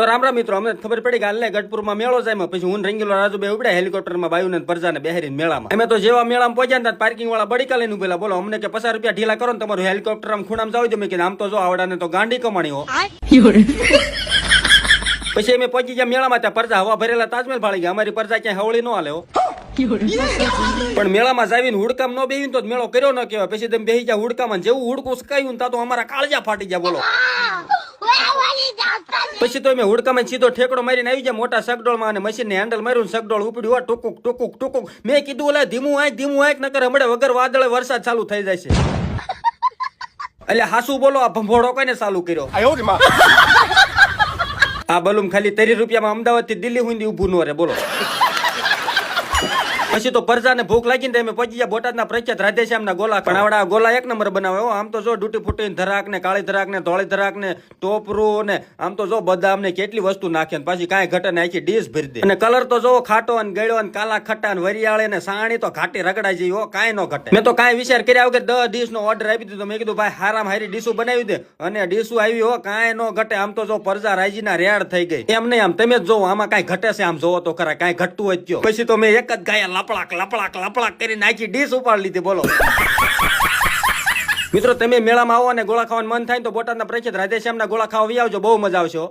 તો રામ રામ મિત્રો, અમને ખબર પડી કે હાલને ગઢપુરમાં મેળો જાય પછી હું રંગીલો રાજુ બે ઉપડ્યા હેલિકોપ્ટરમાં બાયુને પરજાને બેહારીને મેળામાં. અમે તો જેવા મેળામાં પહોંચ્યા ને પાર્કિંગ વાળા બડી કાલે ઉભેલા. બોલો, અમને કે પચાસ રૂપિયા ઢીલા કરો ને તમારું હેલિકોપ્ટર આમ ખૂણામાં જાવ મેં કીધું આમ તો જો આવડાને તો ગાંડી કમાણી પછી અમે પહોંચી ગયા મેળામાં, ત્યાં પરજા હવા ભરેલા તાજમહેલ ફાળી ગયા. અમારી પરજા ક્યાંય હવળી ન હાલે પણ મેળામાં જાવીને હુડકામ ન બેહીને તો મેળો કર્યો ન કહેવાય. પછી તમે બેહી ગયા હુડકામાં જેવું હુડકું સકાયું તા તો અમારા કાળજા ફાટી ગયા, બોલો. પછી તો મેં હુડકામાં સીધો ઠેકડો મારીને આવી જાય મોટા સગડોળમાં અને મશીનને હેન્ડલ માર્યું સગડોળ ઉપડ્યું. હોય ટૂંકુક ટૂંકુક ટૂંકુક. મેં કીધું ઓલા ધીમું આંખ ધીમું આંખ નકર હમણાં વગર વાદળે વરસાદ ચાલુ થઈ જાય છે. એટલે હાસુ બોલો આ ભંભોળો કોઈને ચાલુ કર્યો? આ બલૂમ ખાલી તરી રૂપિયામાં અમદાવાદથી દિલ્હી સુધી ઊભું ન રહે બોલો. પછી તો પરજાને ભૂખ લાગીને તો પછી ગયા. બોટાદના પ્રખ્યાત રાધેશ્યામના ગોલા. પણ આવડા ગોલા એક નંબર બનાવ્યો આમ તો જો ડૂટી ફૂટી ધરાક ને કાળી ધરાક ને ધોળી ધરાક ને ટોપરું ને, આમ તો જો બદામ ને કેટલી વસ્તુ નાખે ને પાછી કાંઈ ઘટે ને આખી ડીશ ભરી દે. અને કલર તો જો ખાટો ને ગળ્યો ને કાલા ખટ્ટા ને વરિયાળે ને સાણી તો ઘાટી રગડાઈ જઈ હો, કાંઈ ન ઘટે. મેં તો કાંઈ વિચાર કર્યા વગર દસ ડીશ નો ઓર્ડર આપી દીધો. મેં કીધું, ભાઈ, હારામ હારી ડીશું બનાવી દે. અને ડીશું આવી, હો, કાંઈ ન ઘટે. આમ તો જો પરજા રાજીના રેડ થઈ ગઈ. એમ નહીં, આમ તમે જ જોવો, આમાં કાંઈ ઘટે છે? આમ જોવો તો ખરા, કાંઈ ઘટતું હોય પછી તો મેં એક જ ગાયા લપડાક લપડાક લપડાક કરી નાખી, ડીશ ઉપાડી લીધી, બોલો મિત્રો, તમે મેળામાં આવો અને ગોળા ખાવાનું મન થાય તો બોટાદના પ્રખ્યાત રાધેશ્યામના ગોળા ખાવા આવી આવજો, બહુ મજા આવશે.